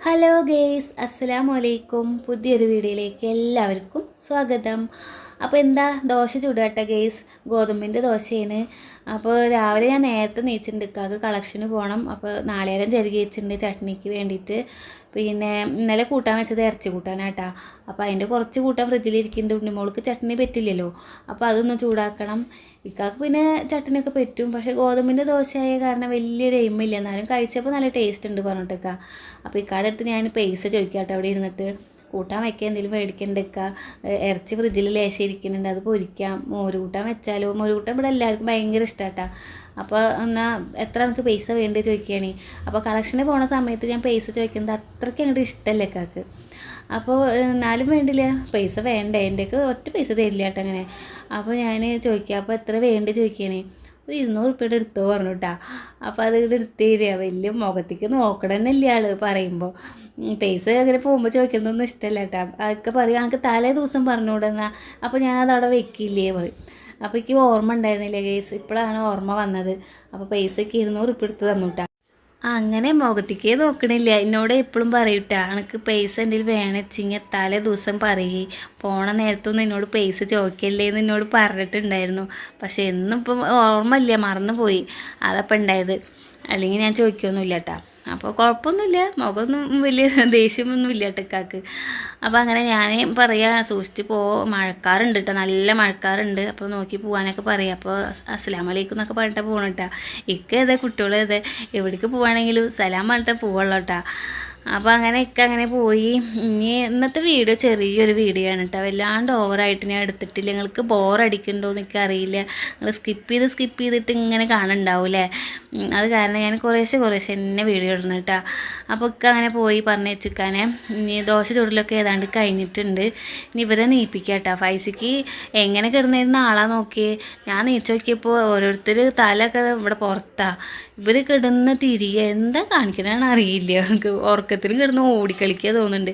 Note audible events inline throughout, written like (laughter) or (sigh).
Hello guys അസ്സലാമു അലൈക്കും പുതിയൊരു വീഡിയോയിലേക്ക് എല്ലാവർക്കും സ്വാഗതം. അപ്പോൾ എന്താ ദോശ ചുടാട്ട ഗെയ്സ് ഗോതമ്പിന്റെ ദോശയാണ്. അപ്പോൾ രാവിലെ ഞാൻ നേരത്തെ നീച്ചിട്ടുണ്ട്. കളക്ഷന് പോകണം അപ്പോൾ നാളേരം ചെരുകി വെച്ചിട്ടുണ്ട് ചട്നിക്ക് വേണ്ടിയിട്ട്. പിന്നെ ഇന്നലെ കൂട്ടാൻ വെച്ചത് ഇറച്ചി കൂട്ടാനാട്ടാ. അപ്പോൾ അതിന്റെ കുറച്ച് കൂട്ടാൻ ഫ്രിഡ്ജിലിരിക്കുന്നുണ്ട് ഉണ്ണിമോൾക്ക് ചട്നി പറ്റില്ലല്ലോ. അപ്പോൾ അതൊന്ന് ചൂടാക്കണം. ഇക്കാക്ക് പിന്നെ ചട്നിയൊക്കെ പറ്റും. പക്ഷേ ഗോതമ്പിന്റെ ദോശയായ കാരണം വലിയൊരു എയിമില്ല എന്നാലും കഴിച്ചപ്പോൾ നല്ല ടേസ്റ്റ് ഉണ്ട് പറഞ്ഞിട്ടൊക്കെ. അപ്പോൾ ഇക്കാടെ അടുത്ത് ഞാൻ പൈസ ചോദിക്കാട്ടോ അവിടെ ഇരുന്നിട്ട്. കൂട്ടാൻ വയ്ക്കുക എന്തെങ്കിലും മേടിക്കണ്ടക്ക ഇറച്ചി ഫ്രിഡ്ജിൽ ലേശം ഇരിക്കുന്നുണ്ട്. അത് പൊരിക്കാം മോര് കൂട്ടാൻ വെച്ചാലോ മോര് കൂട്ടാൻ ഇവിടെ എല്ലാവർക്കും ഭയങ്കര ഇഷ്ടമാട്ടാ അപ്പോൾ എന്നാൽ എത്ര എനിക്ക് പൈസ വേണ്ടത് ചോദിക്കുകയാണ് അപ്പോൾ കളക്ഷന് പോണ സമയത്ത് ഞാൻ പൈസ ചോദിക്കുന്നത് അത്രയ്ക്ക് അങ്ങോട്ട് ഇഷ്ടമല്ല കാക്ക് അപ്പോൾ എന്നാലും വേണ്ടില്ല. പൈസ വേണ്ട? എന്റെയൊക്കെ ഒറ്റ പൈസ തരില്ല കേട്ടോ അങ്ങനെ. അപ്പോൾ ഞാൻ ചോദിക്കുക അപ്പോൾ എത്ര വേണ്ടി ചോദിക്കുകയാണ് ഒരു ഇരുന്നൂറ് ഉറുപ്പിയുടെ എടുത്തോ പറഞ്ഞു കേട്ടാ അപ്പോൾ അത് ഇവിടെ എടുത്ത് തരിക. വലിയ മുഖത്തേക്ക് നോക്കണമെന്നില്ല ആൾ പറയുമ്പോൾ പൈസ അങ്ങനെ പോകുമ്പോൾ ചോദിക്കുന്നതൊന്നും ഇഷ്ടമല്ല കേട്ടോ അതൊക്കെ പറയും എനിക്ക് തലേ ദിവസം പറഞ്ഞുകൂടെന്നാ. അപ്പോൾ ഞാനത് അവിടെ വെക്കില്ലേ? പറയും. അപ്പോൾ എനിക്ക് ഓർമ്മ ഉണ്ടായിരുന്നില്ല കേസ് ഇപ്പോഴാണ് ഓർമ്മ വന്നത്. അപ്പോൾ പൈസയ്ക്ക് ഇരുന്നൂറ് ഉപ്പ് എടുത്ത് തന്നുട്ടാ അങ്ങനെ മുഖത്തേക്കേ നോക്കണില്ല. എന്നോട് എപ്പോഴും പറയൂട്ടാ എനിക്ക് പൈസ എന്തെങ്കിലും വേണച്ചിങ്ങ തലേ ദിവസം പറയേ. പോണ നേരത്തൊന്നും എന്നോട് പൈസ ചോദിക്കല്ലേ എന്ന് എന്നോട് പറഞ്ഞിട്ടുണ്ടായിരുന്നു. പക്ഷെ എന്നും ഇപ്പം ഓർമ്മയില്ല മറന്നു പോയി അതപ്പം ഉണ്ടായത്. അല്ലെങ്കിൽ ഞാൻ ചോദിക്കൊന്നുമില്ല കേട്ടാ അപ്പോൾ കുഴപ്പമൊന്നുമില്ല മുഖമൊന്നും വലിയ (laughs) ദേഷ്യമൊന്നും ഇല്ല ടെക്കാക്ക് അപ്പോൾ അങ്ങനെ ഞാൻ പറയാ സൂക്ഷിച്ച് പോ. മഴക്കാറുണ്ട് കേട്ടോ. നല്ല മഴക്കാറുണ്ട്. അപ്പോൾ നോക്കി പോകാനൊക്കെ പറയാം. അപ്പോൾ അസ്സലാം വലൈക്കും എന്നൊക്കെ പറഞ്ഞിട്ട് പോകണം കേട്ടോ ഇക്ക ഏതാ കുട്ടികൾ ഏതാ? എവിടേക്ക് പോവാണെങ്കിലും സലാം പറഞ്ഞിട്ട് പോവുള്ളൂ കേട്ടോ. അപ്പോൾ അങ്ങനെ ഇക്ക അങ്ങനെ പോയി. ഇനി ഇന്നത്തെ വീഡിയോ ചെറിയൊരു വീഡിയോ ആണ് കേട്ടോ. വല്ലാണ്ട് ഓവറായിട്ട് ഞാൻ എടുത്തിട്ടില്ല. നിങ്ങൾക്ക് ബോറടിക്കുന്നുണ്ടോ എന്നൊക്കെ അറിയില്ല. നിങ്ങൾ സ്കിപ്പ് ചെയ്ത് സ്കിപ്പ് ചെയ്തിട്ട് ഇങ്ങനെ കാണുന്നുണ്ടാവൂലേ അത് കാരണം ഞാൻ കുറേശ്ശെ കുറേശ്ശെ എന്നെ വീഡിയോ ഇടണം കേട്ടോ. അപ്പോൾ ഇക്ക അങ്ങനെ പോയി പറഞ്ഞു വെച്ചിക്കാനെ. ഇനി ദോശ ചുടലൊക്കെ ഏതാണ്ട് കഴിഞ്ഞിട്ടുണ്ട്. ഇനി ഇവരെ നീപ്പിക്കുക കേട്ടോ. ഫൈസിക്ക് എങ്ങനെ കിടന്നിരുന്ന ആളാ നോക്കിയേ. ഞാൻ നീച്ച് നോക്കിയപ്പോൾ ഓരോരുത്തർ തലയൊക്കെ ഇവിടെ പുറത്താ. ഇവർ കിടന്ന് തിരികെ എന്താ കാണിക്കണമെന്ന് അറിയില്ല. നമുക്ക് ഉറക്കത്തിൽ കിടന്ന് ഓടിക്കളിക്കുക തോന്നുന്നുണ്ട്.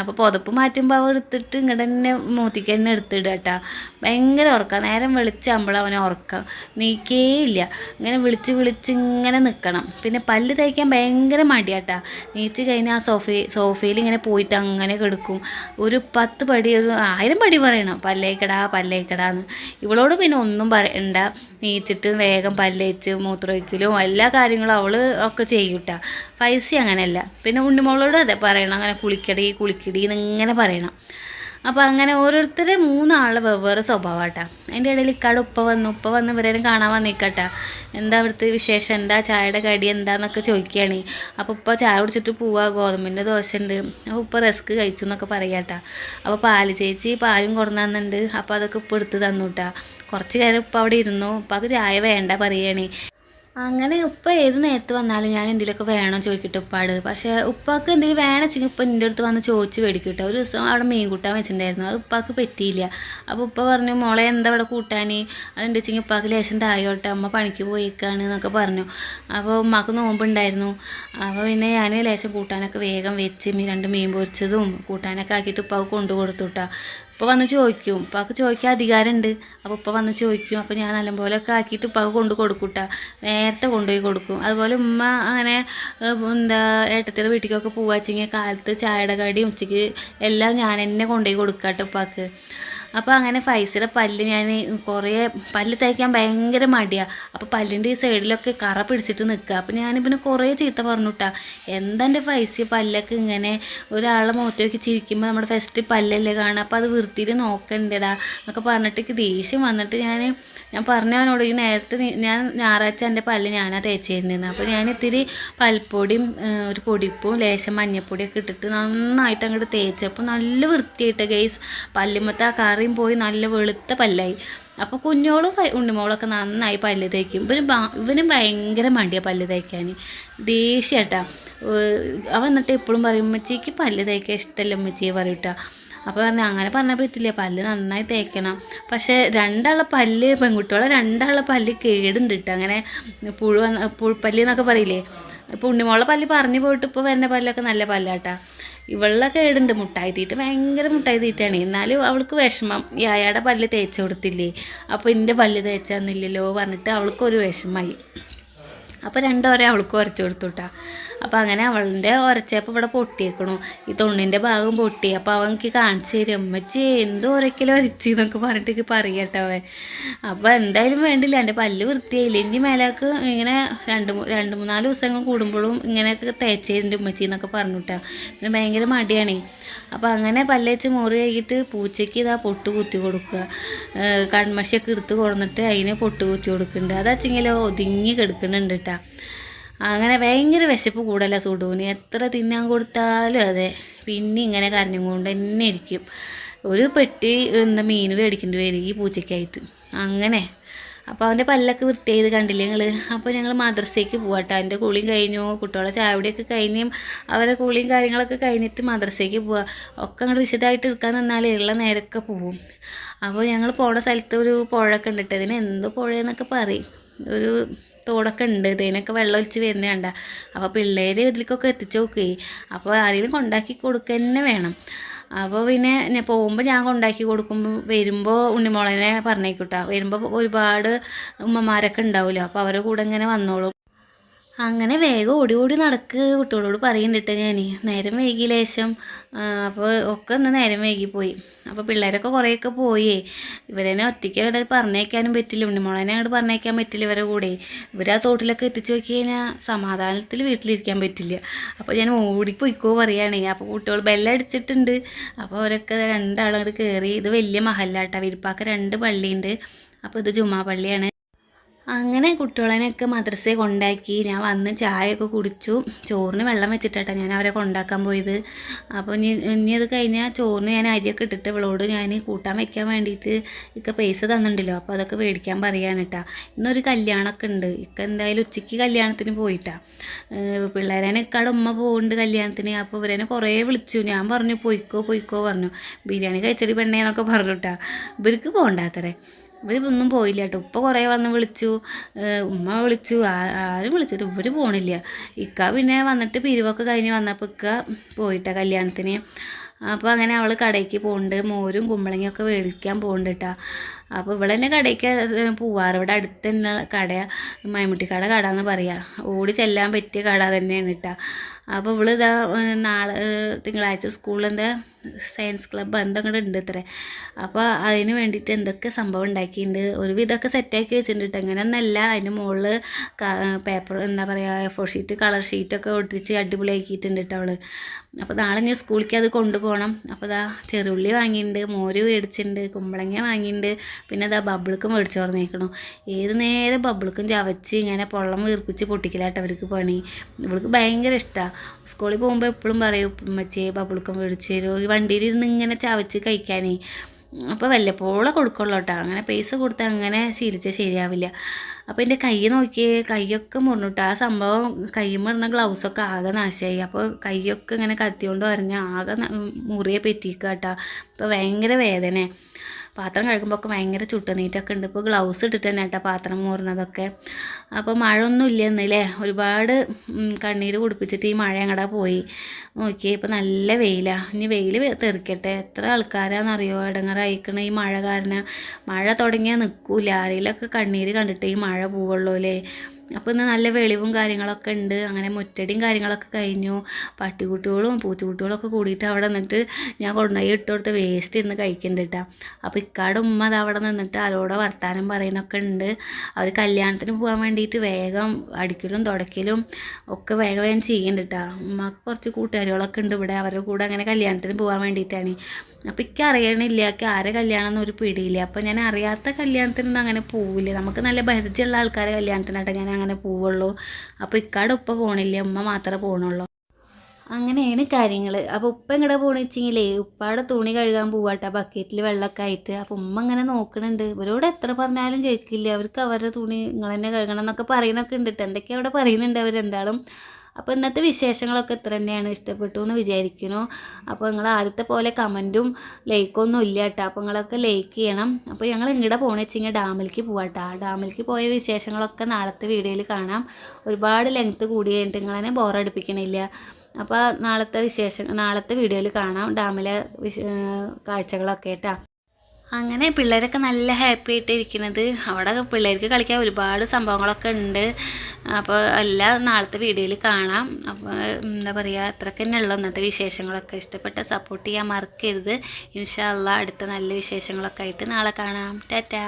അപ്പോൾ പുതപ്പ് മാറ്റുമ്പോൾ അവ എടുത്തിട്ട് ഇങ്ങോട്ട് തന്നെ മൂത്തിക്ക് തന്നെ എടുത്തിടുക ഭയങ്കര ഉറക്കം. നേരം വെളിച്ചാകുമ്പോൾ അവനെ ഉറക്കം. നീക്കേ ഇല്ല ഇങ്ങനെ വിളിച്ച് വിളിച്ച് ഇങ്ങനെ നിൽക്കണം പിന്നെ പല്ല് തേക്കാൻ ഭയങ്കര മടിയാട്ടാ നീച്ച് കഴിഞ്ഞാൽ ആ സോഫ സോഫയിൽ ഇങ്ങനെ പോയിട്ട് അങ്ങനെ കിടക്കും. ഒരു പത്ത് പടി ഒരു ആയിരം പടി പറയണം. പല്ലേക്കടാ പല്ലേക്കടാന്ന്. ഇവളോട് പിന്നെ ഒന്നും പറയണ്ട. നീച്ചിട്ട് വേഗം പല്ലേച്ച് മൂത്രമൊഴിക്കലും എല്ലാ കാര്യങ്ങളും അവൾ ഒക്കെ ചെയ്യൂട്ട. പൈസ അങ്ങനെയല്ല. പിന്നെ ഉണ്ണിമോളോട് അതെ പറയണം. അങ്ങനെ കുളിക്കടി കുളിക്കടി എന്നിങ്ങനെ പറയണം. അപ്പോൾ അങ്ങനെ ഓരോരുത്തർ മൂന്നാളെ വെവ്വേറെ സ്വഭാവമാട്ടാ അതിന്റെ ഇടയിൽ ഇക്കാട് ഉപ്പ വന്നു. ഉപ്പ വന്ന് ഇവരേലും കാണാൻ വന്നിക്കട്ടാ. എന്താ അവിടുത്തെ വിശേഷം? എന്താ ചായയുടെ കടി? എന്താന്നൊക്കെ ചോദിക്കുകയാണ് അപ്പോൾ ഉപ്പ ചായ കുടിച്ചിട്ട് പോവാ. ഗോതമ്പിന്റെ ദോശ ഉണ്ട് അപ്പോൾ ഉപ്പ റസ്ക് കഴിച്ചു എന്നൊക്കെ പറയാട്ടാ. അപ്പോൾ പാൽ ചേച്ചി പാലും കൊടുന്നുണ്ട് അപ്പോൾ അതൊക്കെ ഉപ്പ് എടുത്ത് തന്നുട്ടാ. കുറച്ച് നേരം ഉപ്പ അവിടെ ഇരുന്നു. അത് ചായ വേണ്ട പറയണേ. അങ്ങനെ ഉപ്പ ഏത് നേരത്ത് വന്നാലും ഞാൻ എന്തെങ്കിലുമൊക്കെ വേണോ ചോദിക്കട്ടെ ഉപ്പാട്. പക്ഷേ ഉപ്പാക്ക് എന്തെങ്കിലും വേണം വെച്ചെങ്കിൽ ഉപ്പ എന്റെ അടുത്ത് വന്ന് ചോദിച്ച് മേടിക്കട്ടെ. ഒരു ദിവസം അവിടെ മീൻ കൂട്ടാൻ വെച്ചിട്ടുണ്ടായിരുന്നു. അത് ഉപ്പാക്ക് പറ്റിയില്ല. അപ്പോൾ ഉപ്പ പറഞ്ഞു മോളെ എന്താ ഇവിടെ കൂട്ടാൻ അതെന്താ വെച്ചെങ്കിൽ ഉപ്പാക്ക് ലേശം തായോട്ടെ. അമ്മ പണിക്ക് പോയിക്കാണ് എന്നൊക്കെ പറഞ്ഞു. അപ്പോൾ ഉമ്മാക്ക് നോമ്പുണ്ടായിരുന്നു. അപ്പോൾ പിന്നെ ഞാൻ ലേശം കൂട്ടാനൊക്കെ വേഗം വെച്ച് രണ്ട് മീൻ പൊരിച്ചതും കൂട്ടാനൊക്കെ ആക്കിയിട്ട് ഉപ്പാക്ക് കൊണ്ടു കൊടുത്തു കേട്ടോ ഉപ്പ വന്ന് ചോദിക്കും ഉപ്പാക്ക് ചോദിക്കാൻ അധികാരമുണ്ട്. അപ്പോൾ ഉപ്പ വന്ന് ചോദിക്കും അപ്പോൾ ഞാൻ നല്ലപോലെ ഒക്കെ ആക്കിയിട്ട് ഉപ്പാക്ക് കൊണ്ട് കൊടുക്കൂട്ട. നേരത്തെ കൊണ്ടുപോയി കൊടുക്കും. അതുപോലെ ഉമ്മ അങ്ങനെ എന്താ ഏട്ടത്തിയുടെ വീട്ടിലേക്കൊക്കെ പോവാച്ചെങ്കിൽ കാലത്ത് ചായയുടെ കടി ഉച്ചയ്ക്ക് എല്ലാം ഞാൻ തന്നെ കൊണ്ടുപോയി കൊടുക്കാട്ടോ ഉപ്പാക്ക്. അപ്പോൾ അങ്ങനെ ഫൈസിയുടെ പല്ല് ഞാൻ കുറേ പല്ല് തേക്കാൻ ഭയങ്കര മടിയാണ് അപ്പോൾ പല്ലിന്റെ ഈ സൈഡിലൊക്കെ കറ പിടിച്ചിട്ട് നിൽക്കുക അപ്പോൾ ഞാൻ പിന്നെ കുറേ ചീത്ത പറഞ്ഞുട്ടാ. എന്തെന്റെ ഫൈസി പല്ലൊക്കെ ഇങ്ങനെ ഒരാളെ മുഖത്ത് നോക്കി ചിരിക്കുമ്പോൾ നമ്മുടെ ഫസ്റ്റ് പല്ലല്ലേ കാണുക അപ്പോൾ അത് വൃത്തിയിൽ നോക്കണ്ടടാ എന്നൊക്കെ പറഞ്ഞിട്ട് ദേഷ്യം വന്നിട്ട് ഞാൻ ഞാൻ പറഞ്ഞവനോട് ഈ നേരത്തെ ഞാൻ ഞായറാഴ്ച എന്റെ പല്ല് ഞാനാ തേച്ചിരുന്നത് അപ്പോൾ ഞാൻ ഇത്തിരി പൽപ്പൊടിയും ഒരു പൊടിപ്പും ലേശം മഞ്ഞപ്പൊടിയൊക്കെ ഇട്ടിട്ട് നന്നായിട്ട് അങ്ങോട്ട് തേച്ചപ്പോൾ നല്ല വൃത്തിയായിട്ട് ഗൈസ് പല്ലുമ്മത്തെ ആ കറിയും പോയി നല്ല വെളുത്ത പല്ലായി. അപ്പോൾ കുഞ്ഞോളും ഉണ്ണിമോളൊക്കെ നന്നായി പല്ല് തേക്കും. ഇവന് ഇവനും ഭയങ്കര മടിയാണ് പല്ല് തേക്കാൻ ദേഷ്യട്ടാ. അവൻ എന്നിട്ട് എപ്പോഴും പറയും ഉമ്മച്ചിക്ക് പല്ല് തേക്കാൻ ഇഷ്ടമല്ല ഉമ്മച്ചിയെ പറയൂട്ടാ അപ്പോൾ പറഞ്ഞു അങ്ങനെ പറഞ്ഞാൽ പറ്റില്ല. പല്ല് നന്നായി തേക്കണം. പക്ഷേ രണ്ടാളെ പല്ല് പെൺകുട്ടികളെ രണ്ടാളെ പല്ല് കേടുണ്ട് കേട്ടോ അങ്ങനെ പുഴു പുഴുപ്പല്ല് എന്നൊക്കെ പറയില്ലേ? ഇപ്പോൾ ഉണ്ണിമോളെ പല്ല് പറഞ്ഞു പോയിട്ട് ഇപ്പോൾ വരുന്ന പല്ലൊക്കെ നല്ല പല്ലാട്ടാ. ഇവളുടെ കേടുണ്ട്. മുട്ടായി തീറ്റ ഭയങ്കര മുട്ടായി തീറ്റയാണ്. എന്നാലും അവൾക്ക് വിഷമം. ഈ അയാളുടെ പല്ല് തേച്ച് കൊടുത്തില്ലേ? അപ്പോൾ എന്റെ പല്ല് തേച്ചന്നില്ലല്ലോ പറഞ്ഞിട്ട് അവൾക്കൊരു വിഷമമായി അപ്പോൾ രണ്ടോരെ അവൾക്ക് വരച്ചു കൊടുത്തു കേട്ടോ അപ്പോൾ അങ്ങനെ അവളുടെ ഉരച്ചപ്പോൾ ഇവിടെ പൊട്ടിയേക്കണു. ഈ തൊണ്ണിന്റെ ഭാഗം പൊട്ടി. അപ്പോൾ അവൻ എനിക്ക് കാണിച്ചു തരും. അമ്മച്ചി എന്തോ ഒരക്കലും ഒരച്ചി എന്നൊക്കെ പറഞ്ഞിട്ട് എനിക്ക് അവൻ. അപ്പോൾ എന്തായാലും വേണ്ടില്ല. എന്റെ പല്ല് വൃത്തിയായില്ല. ഇനി മേലാക്ക് ഇങ്ങനെ രണ്ട് രണ്ട് മൂന്നാൽ ദിവസങ്ങൾ കൂടുമ്പോഴും ഇങ്ങനെയൊക്കെ തേച്ചതിന്റെ ഉമ്മച്ചി എന്നൊക്കെ പറഞ്ഞിട്ടാ. പിന്നെ ഭയങ്കര മടിയാണേ. അപ്പോൾ അങ്ങനെ പല്ലേച്ച് മുറി കഴിഞ്ഞിട്ട് പൂച്ചയ്ക്ക് ഇതാ പൊട്ട് കുത്തി കൊടുക്കുക. കൺമശിയൊക്കെ എടുത്ത് കൊടുന്നിട്ട് അതിന് പൊട്ട് കുത്തി കൊടുക്കുന്നുണ്ട്. അതാച്ചെങ്കിൽ ഒതുങ്ങി കിടക്കുന്നുണ്ട് കേട്ടാ അങ്ങനെ ഭയങ്കര വിശപ്പ് കൂടല്ല സുഡൂന്. എത്ര തിന്നാൻ കൊടുത്താലും അതെ. പിന്നെ ഇങ്ങനെ കരഞ്ഞും കൊണ്ട് തന്നെ ഇരിക്കും. ഒരു പെട്ടി എന്താ മീൻ മേടിക്കേണ്ടി വരും ഈ പൂച്ചയ്ക്കായിട്ട്. അങ്ങനെ. അപ്പോൾ അവന്റെ പല്ലൊക്കെ വൃത്തിയായത് കണ്ടില്ലേ ഞങ്ങൾ അപ്പോൾ ഞങ്ങൾ മദ്രസയ്ക്ക് പോവാട്ടോ. എന്റെ കുളിയും കഴിഞ്ഞു. കുട്ടികളെ ചായവിടെയൊക്കെ കഴിഞ്ഞും അവരെ കുളിയും കാര്യങ്ങളൊക്കെ കഴിഞ്ഞിട്ട് മദ്രസയ്ക്ക് പോവുക ഒക്കെ അങ്ങോട്ട് വിശദമായിട്ട് എടുക്കാൻ നിന്നാലേ ഉള്ള നേരമൊക്കെ പോവും. അപ്പോൾ ഞങ്ങൾ പോണ സ്ഥലത്ത് ഒരു പുഴ ഉണ്ട് ട്ടോ. ഇതിന് എന്തോ പുഴയെന്നൊക്കെ പറയും. ഒരു തോടൊക്കെ ഉണ്ട്. ഇതിനൊക്കെ വെള്ളം ഒലിച്ച് വരുന്ന കണ്ട. അപ്പോൾ പിള്ളേർ ഇതിലേക്കൊക്കെ എത്തിച്ച് നോക്കേ. അപ്പോൾ ആരെങ്കിലും കൊണ്ടാക്കി കൊടുക്കുക തന്നെ വേണം. അപ്പോൾ പിന്നെ ഞാൻ പോകുമ്പോൾ ഞാൻ കൊണ്ടാക്കി കൊടുക്കുമ്പോൾ വരുമ്പോൾ ഉണ്ണിമോളനെ പറഞ്ഞേക്കൂട്ടാ. വരുമ്പോൾ ഒരുപാട് ഉമ്മമാരൊക്കെ ഉണ്ടാവുമല്ലോ അപ്പോൾ അവരുടെ കൂടെ ഇങ്ങനെ വന്നോളും. അങ്ങനെ വേഗം ഓടി ഓടി നടക്ക് കുട്ടികളോട് പറയുന്നുണ്ട് ഞാൻ നേരം വൈകി ലേശം. അപ്പോൾ ഒക്കെ ഒന്ന് നേരം വൈകിപ്പോയി അപ്പോൾ പിള്ളേരൊക്കെ കുറേയൊക്കെ പോയേ. ഇവരെന്നെ ഒറ്റയ്ക്ക് അവിടെ പറഞ്ഞേക്കാനും പറ്റില്ല. ഉണ്ണിമോളനെ അങ്ങോട്ട് പറഞ്ഞേക്കാൻ പറ്റില്ല ഇവരെ കൂടെ. ഇവരെ തോട്ടിലൊക്കെ എത്തിച്ചു നോക്കി കഴിഞ്ഞാൽ സമാധാനത്തിൽ വീട്ടിലിരിക്കാൻ പറ്റില്ല. അപ്പോൾ ഞാൻ ഓടിപ്പോയിക്കോ പറയുകയാണേ അപ്പോൾ കുട്ടികൾ ബെല്ലടിച്ചിട്ടുണ്ട്. അപ്പോൾ അവരൊക്കെ രണ്ടാളങ്ങോട്ട് കയറി ഇത് വലിയ മഹല്ലാട്ടാ വിരിപ്പാക്ക രണ്ട് പള്ളിയുണ്ട്. അപ്പോൾ ഇത് ജുമാ പള്ളിയാണ്. അങ്ങനെ കുട്ടികളെയൊക്കെ മദ്രസയെ കൊണ്ടാക്കി ഞാൻ വന്ന് ചായയൊക്കെ കുടിച്ചു. ചോറിന് വെള്ളം വെച്ചിട്ടാണ് ഞാൻ അവരെ കൊണ്ടാക്കാൻ പോയത്. അപ്പോൾ ഇനി ഇനി അത് കഴിഞ്ഞാൽ ചോറിന് ഞാൻ അരിയൊക്കെ ഇട്ടിട്ട് ഇവളോട് ഞാൻ കൂട്ടാൻ വയ്ക്കാൻ വേണ്ടിയിട്ട് ഇക്ക പൈസ തന്നിട്ടുണ്ടല്ലോ അപ്പോൾ അതൊക്കെ മേടിക്കാൻ പറയാണ് കേട്ടോ ഇന്നൊരു കല്യാണമൊക്കെ ഉണ്ട്. ഇക്ക എന്തായാലും ഉച്ചയ്ക്ക് കല്യാണത്തിന് പോയിട്ടാ. പിള്ളേരനെ ഇക്കാടെ ഉമ്മ പോകുന്നുണ്ട് കല്യാണത്തിന്. അപ്പോൾ ഇവരെന്നെ കുറേ വിളിച്ചു. ഞാൻ പറഞ്ഞു പൊയ്ക്കോ പൊയ്ക്കോ പറഞ്ഞു. ബിരിയാണി കഴിച്ചടി പെണ്ണേന്നൊക്കെ പറഞ്ഞു കേട്ടോ ഇവർക്ക് പോകണ്ടാത്തരെ ഇവർ ഒന്നും പോയില്ല കേട്ടോ ഉപ്പ കുറേ വന്ന് വിളിച്ചു. ഉമ്മ വിളിച്ചു. ആരും വിളിച്ചിട്ട് ഇവർ പോണില്ല. ഇക്ക പിന്നെ വന്നിട്ട് പിരിവൊക്കെ കഴിഞ്ഞ് വന്നപ്പോൾ ഇക്ക പോയിട്ട കല്യാണത്തിന്. അപ്പോൾ അങ്ങനെ അവൾ കടയ്ക്ക് പോകുന്നുണ്ട് മോരും കുമ്പളങ്ങയൊക്കെ മേടിക്കാൻ പോകുന്നുണ്ട് കേട്ടോ അപ്പോൾ ഇവിടെ തന്നെ കടയ്ക്ക് പോവാറ്. ഇവിടെ അടുത്ത് തന്നെ കട മൈമുട്ടിക്കട കട എന്ന് പറയുക ഓടി ചെല്ലാൻ പറ്റിയ കട തന്നെയാണ് കേട്ടോ അപ്പോൾ ഇവൾ ഇതാ നാളെ തിങ്കളാഴ്ച സ്കൂളിൽ സയൻസ് ക്ലബ്ബ് എന്തെങ്കിലും ഉണ്ട് ഇത്ര. അപ്പോൾ അതിന് വേണ്ടിയിട്ട് എന്തൊക്കെ സംഭവം ഉണ്ടാക്കിയിട്ടുണ്ട് ഒരുവിധമൊക്കെ സെറ്റാക്കി വെച്ചിട്ടുണ്ട് കേട്ടോ അങ്ങനെയൊന്നല്ല അതിന്റെ മുകളിൽ പേപ്പർ എന്താ പറയുക ഫോർ ഷീറ്റ് കളർ ഷീറ്റൊക്കെ ഒട്ടിച്ച് അടിപൊളിയാക്കിയിട്ടുണ്ട് കേട്ടോ അവൾ. അപ്പോൾ നാളെ ഞാൻ സ്കൂളിലേക്ക് അത് കൊണ്ടുപോകണം. അപ്പോൾ ഇതാ ചെറുള്ളി വാങ്ങിയിട്ടുണ്ട് മോര് മേടിച്ചിട്ടുണ്ട് കുമ്പളങ്ങ വാങ്ങിയിട്ടുണ്ട് പിന്നെ ഇതാ ബബിൾക്കും മേടിച്ചു പറഞ്ഞേക്കണു. ഏത് നേരം ബബിൾക്കും ചവച്ച് ഇങ്ങനെ പൊള്ളം വീർപ്പിച്ച് പൊട്ടിക്കലാട്ടോ അവർക്ക് പണി. ഇവൾക്ക് ഭയങ്കര ഇഷ്ടമാണ് സ്കൂളിൽ പോകുമ്പോൾ എപ്പോഴും പറയും ഉമ്മച്ചേ ബബിൾക്കും മേടിച്ച് തരുമോ ഈ വണ്ടിയിൽ ഇരുന്ന് ഇങ്ങനെ ചവച്ച് കഴിക്കാനേ. അപ്പോൾ വല്ലപ്പോഴും കൊടുക്കുള്ളൂ കേട്ടോ. അങ്ങനെ പൈസ കൊടുത്താൽ അങ്ങനെ ശീലിച്ചാൽ ശരിയാവില്ല. അപ്പോൾ എന്റെ കൈ നോക്കിയേ കൈയൊക്കെ മുറിഞ്ഞിട്ട് ആ സംഭവം കൈ മുറിഞ്ഞ ഗ്ലൗസൊക്കെ ആകെ നാശമായി അപ്പോൾ കൈയൊക്കെ ഇങ്ങനെ കത്തിയോണ്ട് പറഞ്ഞ് ആകെ മുറിയെ പറ്റിക്കുക കേട്ടോ അപ്പോൾ ഭയങ്കര വേദന പാത്രം കഴുകുമ്പോൾ ഭയങ്കര ചുട്ടുനീറ്റൊക്കെ ഉണ്ട് ഇപ്പോൾ ഗ്ലൗസ് ഇട്ടിട്ട് തന്നെ കേട്ടോ പാത്രം മൂറുന്നതൊക്കെ അപ്പോൾ മഴ ഒന്നും ഇല്ലെന്നില്ലേ ഒരുപാട് കണ്ണീര് കുടിപ്പിച്ചിട്ട് ഈ മഴ അങ്ങടെ പോയി? നോക്കിയേ ഇപ്പോൾ നല്ല വെയിലാണ് ഇനി വെയിൽ തെറിക്കട്ടെ. എത്ര ആൾക്കാരാണെന്നറിയോ ഇടങ്ങറായിക്കണ ഈ മഴ കാരണം. മഴ തുടങ്ങിയാൽ നിൽക്കൂല ആരെങ്കിലുമൊക്കെ കണ്ണീര് കണ്ടിട്ട് ഈ മഴ പോവുള്ളൂ അല്ലേ അപ്പോൾ ഇന്ന് നല്ല വെളിവും കാര്യങ്ങളൊക്കെ ഉണ്ട്. അങ്ങനെ മുറ്റടിയും കാര്യങ്ങളൊക്കെ കഴിഞ്ഞു. പട്ടിക്കുട്ടികളും പൂച്ചക്കുട്ടികളും ഒക്കെ കൂടിയിട്ട് അവിടെ നിന്നിട്ട് ഞാൻ കൊണ്ടുപോയി ഇട്ട് കൊടുത്ത വേസ്റ്റ് ഇന്ന് കഴിക്കുന്നുണ്ട് കേട്ടോ അപ്പോൾ ഇക്കാടെ ഉമ്മ അത് അവിടെ നിന്നിട്ട് ആരോടെ വർത്താനം പറയുന്നൊക്കെ ഉണ്ട്. അവർ കല്യാണത്തിന് പോകാൻ വേണ്ടിയിട്ട് വേഗം അടിക്കലും തുടക്കലും ഒക്കെ വേഗം വേഗം ചെയ്യുന്നുണ്ട് കേട്ടോ ഉമ്മക്ക് കുറച്ച് കൂട്ടുകാരികളൊക്കെ ഉണ്ട് ഇവിടെ. അവരുടെ കൂടെ അങ്ങനെ കല്യാണത്തിന് പോകാൻ വേണ്ടിയിട്ടാണ്. അപ്പോൾ എനിക്ക് അറിയണില്ല എനിക്ക് ആരെ കല്യാണം എന്നൊരു പിടിയില്ല. അപ്പോൾ ഞാൻ അറിയാത്ത കല്യാണത്തിനൊന്നും അങ്ങനെ പോവില്ല. നമുക്ക് നല്ല പരിചയമുള്ള ആൾക്കാരെ കല്യാണത്തിനായിട്ട് ഞാൻ അങ്ങനെ പോവുള്ളൂ. അപ്പോൾ ഇക്കാടെ ഉപ്പ പോകണില്ല ഉമ്മ മാത്രമേ പോകണുള്ളൂ അങ്ങനെയാണ് കാര്യങ്ങൾ അപ്പോൾ ഉപ്പ എങ്ങടെ പോണെന്ന് വെച്ചെങ്കിലേ ഉപ്പാടെ തുണി കഴുകാൻ പോവാട്ടെ ബക്കറ്റിൽ വെള്ളമൊക്കെ ആയിട്ട്. അപ്പോൾ ഉമ്മ ഇങ്ങനെ നോക്കണുണ്ട്. ഇവരോട് എത്ര പറഞ്ഞാലും കേൾക്കില്ല. അവർക്ക് അവരുടെ തുണി നിങ്ങൾ തന്നെ കഴുകണം എന്നൊക്കെ പറയണൊക്കെ ഉണ്ട്. എന്തൊക്കെയാണ് എന്തൊക്കെയാ അവിടെ പറയുന്നുണ്ട് അവർ അപ്പോൾ ഇന്നത്തെ വിശേഷങ്ങളൊക്കെ ഇത്ര തന്നെയാണ്. ഇഷ്ടപ്പെട്ടു എന്ന് വിചാരിക്കുന്നു. അപ്പോൾ നിങ്ങൾ ആദ്യത്തെ പോലെ കമന്റും ലൈക്കൊന്നും ഇല്ല കേട്ടോ അപ്പോൾ നിങ്ങളൊക്കെ ലൈക്ക് ചെയ്യണം. അപ്പോൾ ഞങ്ങൾ ഇങ്ങടെ പോകണമെന്ന് വെച്ചെങ്കിൽ ഡാമിലേക്ക് പോവാട്ടോ ഡാമിലേക്ക് പോയ വിശേഷങ്ങളൊക്കെ നാളത്തെ വീഡിയോയിൽ കാണാം. ഒരുപാട് ലെങ്ത്ത് കൂടി കഴിഞ്ഞിട്ട് നിങ്ങളെന്നെ ബോറടിപ്പിക്കണില്ല അപ്പോൾ നാളത്തെ വിശേഷം നാളത്തെ വീഡിയോയിൽ കാണാം. ഡാമിലെ കാഴ്ചകളൊക്കെ കേട്ടോ അങ്ങനെ പിള്ളേരൊക്കെ നല്ല ഹാപ്പി ആയിട്ട് ഇരിക്കുന്നത് അവിടെ പിള്ളേർക്ക് കളിക്കാൻ ഒരുപാട് സംഭവങ്ങളൊക്കെ ഉണ്ട്. അപ്പോൾ എല്ലാം നാളത്തെ വീഡിയോയിൽ കാണാം. അപ്പോൾ എന്താ പറയുക അത്രയ്ക്ക് തന്നെ ഇന്നത്തെ വിശേഷങ്ങളൊക്കെ. ഇഷ്ടപ്പെട്ട സപ്പോർട്ട് ചെയ്യാൻ മറക്കരുത്. ഇൻഷാല്ല അടുത്ത നല്ല വിശേഷങ്ങളൊക്കെ ആയിട്ട് നാളെ കാണാം. ടാറ്റാ.